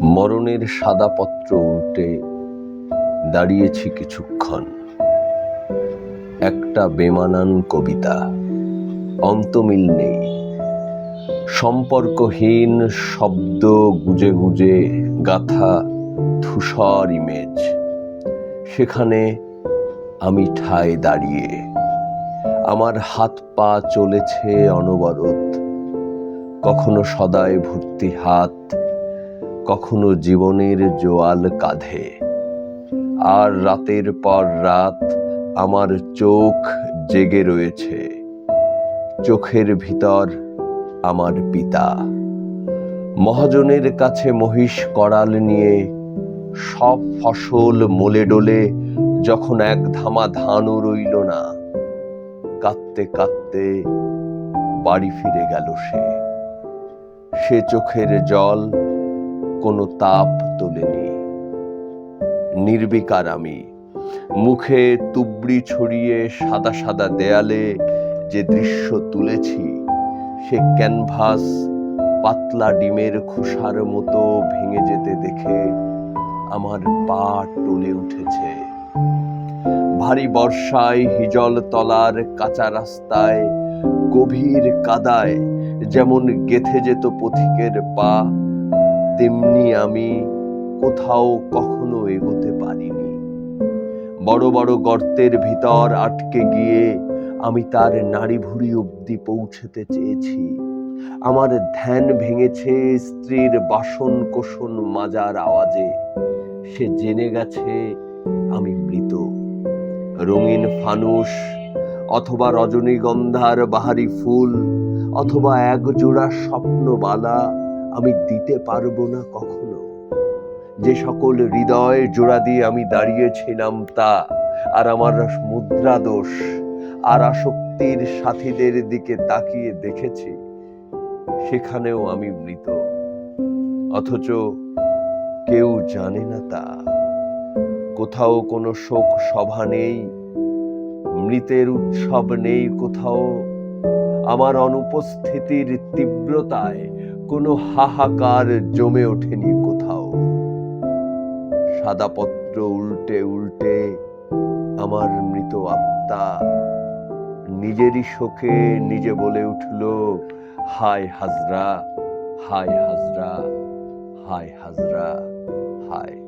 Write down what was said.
মরণের সাদা পত্র উল্টে দাঁড়িয়েছি কিছুক্ষণ। একটা বেমানান কবিতা, অন্তমিল নেই। সম্পর্কহীন শব্দ গুজে গুজে গাথা ধূসর ইমেজ। সেখানে আমি ঠায় দাঁড়িয়ে, আমার হাত পা চলেছে অনবরত। কখনো সদায় ভর্তি হাত কখনো জীবনের জোয়াল কাঁধে। আর রাতের পর রাত আমার চোখ জেগে রয়েছে। চোখের ভিতর আমার পিতা। মহাজনের কাছে মহিষ করাল নিয়ে সব ফসল মোলে ডোলে যখন এক ধামা ধানও রইল না, কাঁদতে কাঁদতে বাড়ি ফিরে গেল সে। সে চোখের জল কোনো তাপ তোলেনি। নির্বিকার আমি, মুখে তুবড়ি ছড়িয়ে সাদা সাদা দেয়ালে যে দৃশ্য তুলেছি, সে ক্যানভাস পাতলা ডিমের খোসার মতো ভেঙে যেতে দেখে আমার পা টলে উঠেছে। ভারী বর্ষায় হিজল তলার কাঁচা রাস্তায়, গভীর কাদায় যেমন গেথে যেত পথিকের পা তেমনি আমি কোথাও কখনো এগোতে পারিনি। বড় বড় গর্তের ভিতর আটকে গিয়ে আমি তার নাড়ি ভুড়ি অবধি পৌঁছতে চেয়েছি। আমার ধ্যান ভেঙেছে স্ত্রীর বাসন কোষণ মাজার আওয়াজে। সে জেনে গেছে আমি মৃত। রঙিন ফানুস অথবা রজনীগন্ধার বাহারি ফুল অথবা এক জোড়া স্বপ্নবালা আমি দিতে পারব না কখনো। যে সকল হৃদয় জোড়া দিয়ে আমি দাঁড়িয়েছিলাম তা আর আমার মুদ্রা দোষ আর আসক্তির সাথীদের দিকে তাকিয়ে দেখেছি, সেখানেও আমি মৃত। অথচ কেউ জানে না তা। কোথাও কোনো শোক সভা নেই, মৃতের উৎসব নেই কোথাও। আমার অনুপস্থিতির তীব্রতায় কোনো হাহাকার জমে ওঠেনি কোথাও। সাদাপত্র উল্টে উল্টে আমার মৃত আত্মা নিজেরই শোকে নিজে বলে উঠল, হায় হাজরা হায় হাজরা হায় হাজরা, হায়।